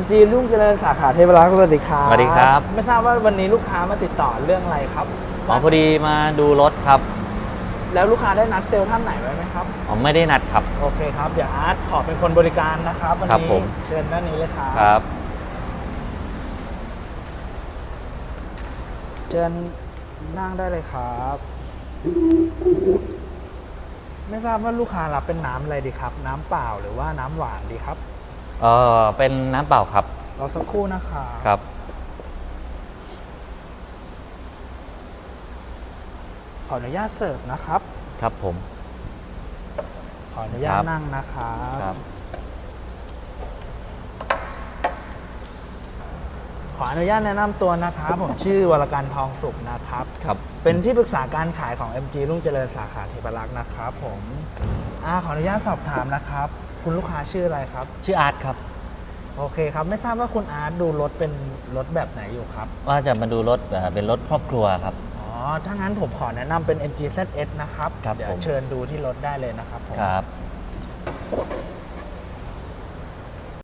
MG รุ่งเจริญสาขาเทพรักษ์สวัสดีครับสวัสดีครับ ไม่ทราบว่าวันนี้ลูกค้ามาติดต่อเรื่องอะไรครับอ๋อพอดีมาดูรถครับ แล้วลูกค้าได้นัดเซลล์ท่านไหนไว้ไหมครับอ๋อไม่ได้นัดครับ โอเคครับเดี๋ยวอาร์ตขอเป็นคนบริการนะครับวันครับนี้ผมเชิญด้านนี้เลยครับครับ เชิญนั่งได้เลยครับ ไม่ทราบว่าลูกค้ารับเป็นน้ำอะไรดีครับ น้ำเปล่าหรือว่าน้ำหวานดีครับ เออเป็นน้ำเปล่าครับรอสักครู่นะครับครับ ขออนุญาตเสิร์ฟนะครับ ครับผม ขออนุญาคตรับ นั่งนะครับครับ ขออนุญาตแนะนำตัวนะครับ ผมชื่อวรการทองสุขนะครับ ครับ เป็นที่ปรึกษาการขายของ MG รุ่งเจริญสาขาเทพรักษ์นะครับ ผมอาขออนุญาตสอบถามนะครับ คุณลูกค้าชื่ออะไรครับ ชื่ออาร์ตครับโอเคครับไม่ทราบว่าคุณอาร์ตดูรถเป็นรถแบบไหนอยู่ครับว่าจะมาดูรถเอ่อเป็นรถครอบครัวครับ อ๋อถ้างั้นผมขอแนะนำเป็น MG ZS นะครับครับเดี๋ยวผม เชิญดูที่รถได้เลยนะครับผม ครับ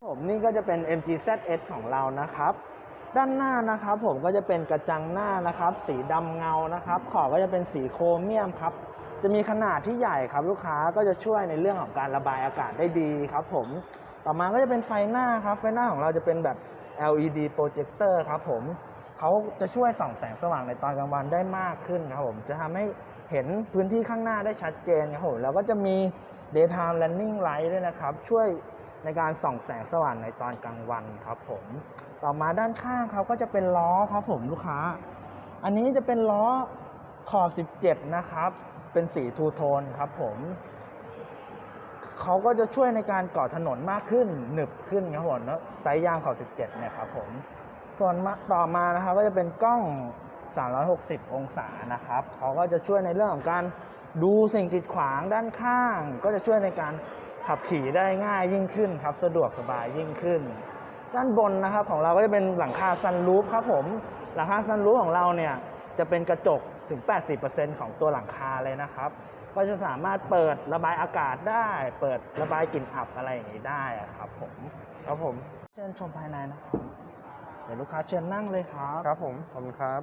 ผมนี่ก็จะเป็น MG ZS ของเรานะครับ ด้านหน้านะครับผมก็จะเป็นกระจังหน้านะครับ สีดำเงานะครับ ขอบก็จะเป็นสีโครเมียมครับ จะมีขนาดที่ใหญ่ครับลูกค้าก็จะช่วยในเรื่องของการระบายอากาศได้ดีครับผม ต่อมาก็จะเป็นไฟหน้าครับ ไฟหน้าของเราจะเป็นแบบ LED โปรเจคเตอร์ครับผมเขาจะช่วยส่องแสงสว่างในตอนกลางวันได้มากขึ้นครับผม จะทำให้เห็นพื้นที่ข้างหน้าได้ชัดเจนครับผม แล้วก็จะมี daytime running light ด้วยนะครับ ช่วยในการส่องแสงสว่างในตอนกลางวันครับผม ต่อมาด้านข้างเขาก็จะเป็นล้อครับผมลูกค้า อันนี้จะเป็นล้อ ขอบ17 นะครับ เป็นสีทูโทนครับผมเขาก็จะช่วยในการก่อถนนมากขึ้น หนึบขึ้นครับผมแล้วไซส์ยางขอบ17 เนี่ยครับผม ส่วนต่อมานะครับก็จะเป็นกล้อง 360 องศานะครับเขาก็จะช่วยในเรื่องของการดูสิ่งกีดขวางด้านข้าง ก็จะช่วยในการขับขี่ได้ง่ายยิ่งขึ้นครับ สะดวกสบายยิ่งขึ้น ด้านบนนะครับของเราก็จะเป็นหลังคาซันรูฟครับผม หลังคาซันรูฟของเราเนี่ยจะเป็นกระจก ถึง 80%ของตัวหลังคาเลยนะครับ ก็จะสามารถเปิดระบายอากาศได้ เปิดระบายกลิ่นอับอะไรอย่างนี้ได้อะครับผมครับผมเชิญชมภายในนะครับเดี๋ยวลูกค้าเชิญนั่งเลยครับ ครับผมขอบคุณครับ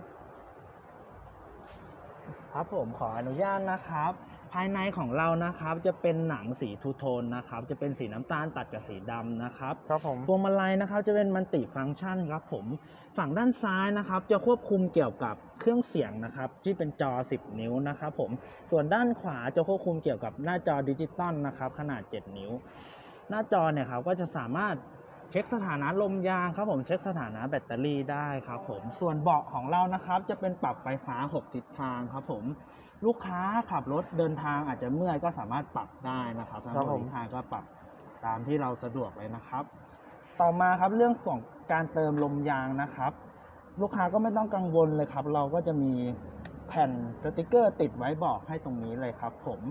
ครับผมขออนุญาตนะครับ ภายในของเรานะครับจะเป็นหนังสีทูโทนนะครับจะเป็นสีน้ำตาลตัดกับสีดำนะครับครับผม พวงมาลัยนะครับจะเป็นมันติฟังก์ชันครับผมฝั่งด้านซ้ายนะครับ จะควบคุมเกี่ยวกับเครื่องเสียงนะครับที่เป็นจอ 10 นิ้วนะครับผมส่วนด้านขวาจะควบคุมเกี่ยวกับหน้าจอดิจิตอลนะครับขนาด 7 นิ้ว หน้าจอเนี่ยครับก็จะสามารถ เช็คสถานะลมยางครับผมเช็คสถานะแบตเตอรี่ได้ครับผมส่วนเบาะของเรานะครับจะเป็นปรับไฟฟ้า 6 ทิศทางครับผมลูกค้าขับรถเดินทางอาจจะเมื่อยก็สามารถปรับได้นะครับทั้งครับหมผดมทิศทางก็ปรับตามที่เราสะดวกเลยนะครับ ต่อมาครับเรื่องของการเติมลมยางนะครับ ลูกค้าก็ไม่ต้องกังวลเลยครับ เราก็จะมีแผ่นสติกเกอร์ติดไว้บอกให้ตรงนี้เลยครับ ผม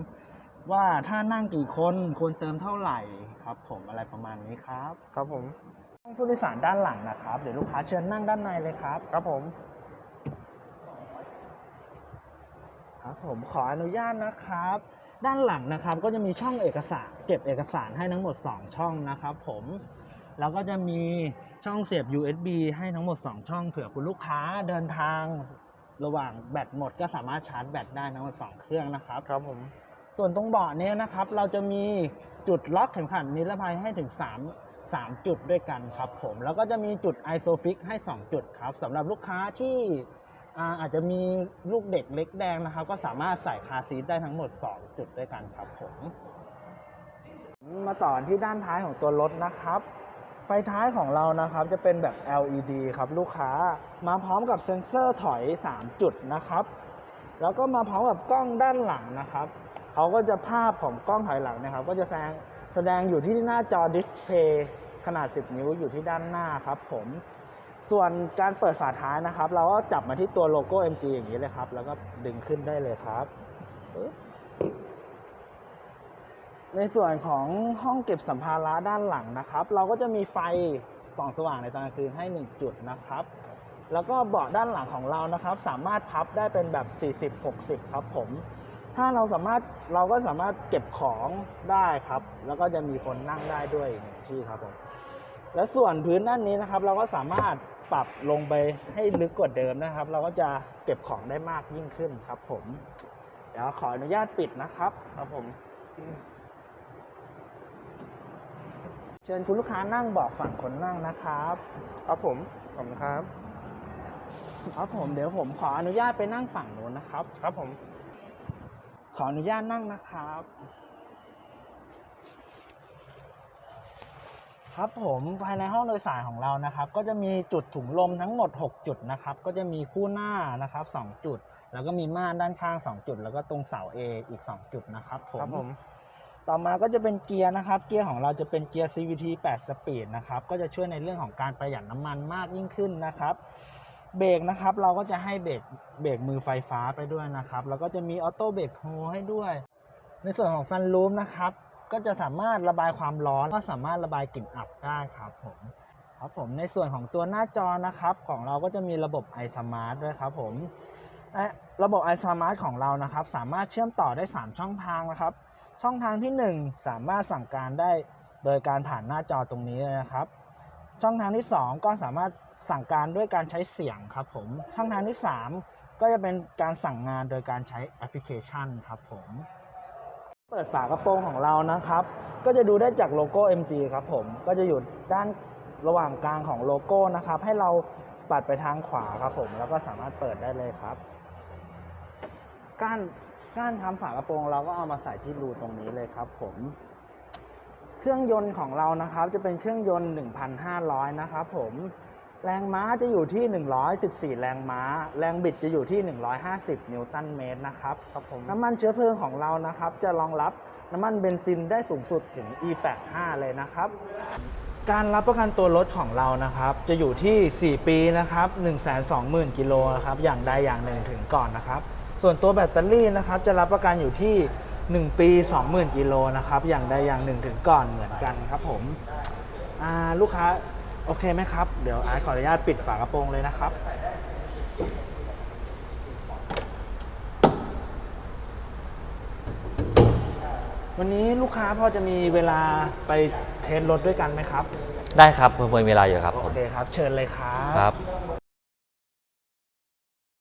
ว่าถ้านั่งกี่คนควรเติมเท่าไหร่ครับ ผมอะไรประมาณนี้ครับครับผมห้องผู้โดยสารด้านหลังนะครับ เดี๋ยวลูกค้าเชิญนั่งด้านในเลยครับ ครับผม ครับผมขออนุญาตนะครับ ด้านหลังนะครับก็จะมีช่องเอกสาร เก็บเอกสารให้ทั้งหมด 2 ช่องนะครับ ผมแล้วก็จะมีช่องเสียบ USB ให้ทั้งหมด 2 ช่องเผื่อคุณลูกค้าเดินทางระหว่างแบตหมดก็สามารถชาร์จแบตได้ทั้งหมด 2 เครื่องนะครับ ครับผม ส่วนตรงเบาะเนี้นะครับ เราจะมีจุดล็อกเข็มขัดนิรภัยให้ถึง 3 3 จุดด้วยกันครับผม แล้วก็จะมีจุด ISOFIX ให้ 2 จุดครับสำหรับลูกค้าที่อาจจะมีลูกเด็กเล็กแดงนะครับ ก็สามารถใส่คาซีทได้ทั้งหมด 2 จุดด้วยกันครับผม มาต่อที่ด้านท้ายของตัวรถนะครับ ไฟท้ายของเรานะครับจะเป็นแบบ LED ครับลูกค้ามาพร้อมกับเซ็นเซอร์ถอย 3 จุดนะครับ แล้วก็มาพร้อมกับกล้องด้านหลังนะครับ เขาก็จะภาพของกล้องถอยหลังนะครับ ก็จะแสดงแสดงอยู่ที่หน้าจอดิสเพย์ขนาด 10 นิ้วอยู่ที่ด้านหน้าครับผมส่วนการเปิดฝาท้ายนะครับ เราก็จับมาที่ตัวโลโก้ MG อย่างนี้เลยครับ แล้วก็ดึงขึ้นได้เลยครับปึ๊บในส่วนของห้องเก็บสัมภาระด้านหลังนะครับ เราก็จะมีไฟส่องสว่างในตอนกลางคืนให้ 1 จุดนะครับ แล้วก็เบาะด้านหลังของเรานะครับ สามารถพับได้เป็นแบบ 40-60 ครับผม ถ้าเราสามารถเราก็สามารถเก็บของได้ครับ แล้วก็จะมีคนนั่งได้ด้วยอีกหนึ่งที่ครับผมและส่วนพื้นด้านนี้นะครับ เราก็สามารถปรับลงไปให้ลึกกว่าเดิมนะครับ เราก็จะเก็บของได้มากยิ่งขึ้นครับ ผม เดี๋ยวขออนุญาตปิดนะครับ ครับผมเชิญคุณลูกค้านั่งเบาะฝั่งคนนั่งนะครับครับผมขอบคุณครับ ครับผมเดี๋ยวผมขออนุญาตไปนั่งฝั่งนู้นนะครับ ครับผม ขออนุญาตนั่งนะครับ ครับผมภายในห้องโดยสารของเรานะครับ ก็จะมีจุดถุงลมทั้งหมด 6 จุดนะครับ ก็จะมีคู่หน้านะครับ 2 จุด แล้วก็มีม่านด้านข้าง 2 จุด แล้วก็ตรงเสา A อีก 2 จุดนะครับผมครับผมต่อมาก็จะเป็นเกียร์นะครับ เกียร์ของเราจะเป็นเกียร์ CVT 8 สปีดนะครับ ก็จะช่วยในเรื่องของการประหยัดน้ำมันมากยิ่งขึ้นนะครับ เบรกนะครับ เราก็จะให้เบรกเบรกมือไฟฟ้าไปด้วยนะครับ แล้วก็จะมีออโต้เบรกโฮให้ด้วย ในส่วนของซันรูมนะครับ ก็จะสามารถระบายความร้อน ก็สามารถระบายกลิ่นอับได้ครับผมครับผมในส่วนของตัวหน้าจอนะครับ ของเราก็จะมีระบบ iSmart ด้วยครับผมระบบ iSmart ของเรานะครับ สามารถเชื่อมต่อได้ 3 ช่องทางนะครับ ช่องทางที่ 1 สามารถสั่งการได้โดยการผ่านหน้าจอตรงนี้เลยนะครับ ช่องทางที่ 2 ก็สามารถ สั่งการด้วยการใช้เสียงครับผมช่องทางที่ 3 ก็จะเป็นการสั่งงานโดยการใช้แอปพลิเคชันครับผมเปิดฝากระโปรงของเรานะครับ ก็จะดูได้จากโลโก้ MG ครับผมก็จะอยู่ด้านระหว่างกลางของโลโก้นะครับ ให้เราปัดไปทางขวาครับผม แล้วก็สามารถเปิดได้เลยครับก้านก้านทำฝากระโปรงเราก็เอามาใส่ที่รูตรงนี้เลยครับผม เครื่องยนต์ของเรานะครับ จะเป็นเครื่องยนต์ 1,500 นะครับผม แรงม้าจะอยู่ที่ 114 แรงม้า แรงบิดจะอยู่ที่ 150 นิวตันเมตรนะครับครับผมน้ำมันเชื้อเพลิงของเรานะครับ จะรองรับน้ำมันเบนซินได้สูงสุดถึง E85 เลยนะครับ การรับประกันตัวรถของเรานะครับ จะอยู่ที่ 4 ปีนะครับ120,000กิโลนะครับอย่างใดอย่างหนึ่งถึงก่อนนะครับ ส่วนตัวแบตเตอรี่นะครับจะรับประกันอยู่ที่ 1 ปี 20,000กิโลนะครับอย่างใดอย่างหนึ่งถึงก่อนเหมือนกันครับผมอ่าลูกค้า โอเคไหมครับ เดี๋ยวอาร์ตขออนุญาตปิดฝากระโปรงเลยนะครับ วันนี้ลูกค้าพอจะมีเวลาไปเทสรถด้วยกันไหมครับ ได้ครับเพิ่มเวลาอยู่ครับโอเคครับ เชิญเลยครับ ครับ